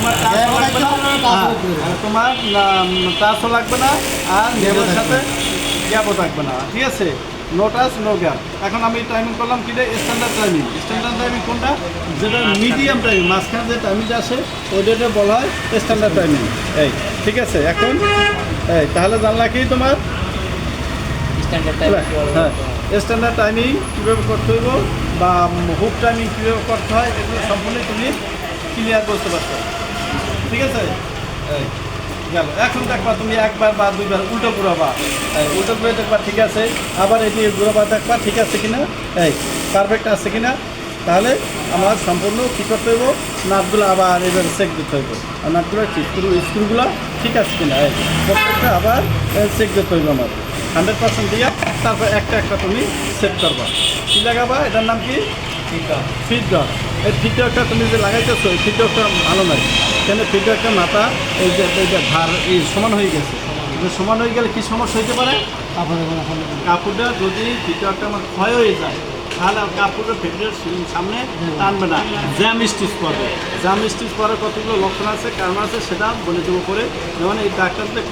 তোমার টাচও লাগবে না। হ্যাঁ, আর তোমার টাচও লাগবে না আর নেবের সাথে গ্যাপও থাকবে না। ঠিক আছে? নো টাচ নো গ্যাপ এখন আমি টাইমিং করলাম কি স্ট্যান্ডার্ড টাইমিং স্ট্যান্ডার্ড টাইমিং কোনটা? যেটা মিডিয়াম টাইমিং মাঝখানে যে টাইমিংটা আসে ওইটা বলা হয় স্ট্যান্ডার্ড টাইমিং এই ঠিক আছে? এখন এই তাহলে জানলা কি তোমার? হ্যাঁ স্ট্যান্ডার্ড টাইমিং কীভাবে করতে হইব? বা হুক টাইমিং কীভাবে করতে হয়? এগুলো সম্পূর্ণ তুমি ক্লিয়ার করতে পারছ। ঠিক আছে? গেল। এখন দেখবা তুমি একবার বা দুইবার উল্টো ঘুরাবা। এই, উল্টো ঘুরে দেখবা ঠিক আছে। আবার এটি ঘুরাবা দেখবা ঠিক আছে কিনা? এই পারফেক্ট আছে কিনা? তাহলে আমার সম্পূর্ণ কী করতে হইব? নাটগুলো আবার এবার চেক দিতে হইব। আর নাটগুলো স্ক্রু, স্ক্রুগুলো ঠিক আছে কিনা? এই, প্রত্যেকটা আবার চেক দিতে হইব আমার। হান্ড্রেড পার্সেন্ট দিয়া তারপর একটা একটা তুমি সেট করবা। কী লাগাবা? এটার নাম কি? ফিডব্যাক এই ফিডব্যাকটা তুমি যে লাগাইতেছো এই ফিডব্যাকটা ভালো নয় কেন ফিডব্যাকটা মাথা এই যে এই যে ভার এই সমান হয়ে গেছে। সমান হয়ে গেলে কি সমস্যা হতে পারে? কাপড়টা যদি ফিডব্যাকটা আমার ক্ষয় হয়ে যায় তাহলে আর কাপড়টা ফেব্রিকের সামনে টানবে না। জ্যাম স্টিচ করবে জ্যাম স্টিচ করার কতগুলো লক্ষণ আছে কারণ আছে সেটা বলে দেবো করে যেমন এই ডাক্তারদের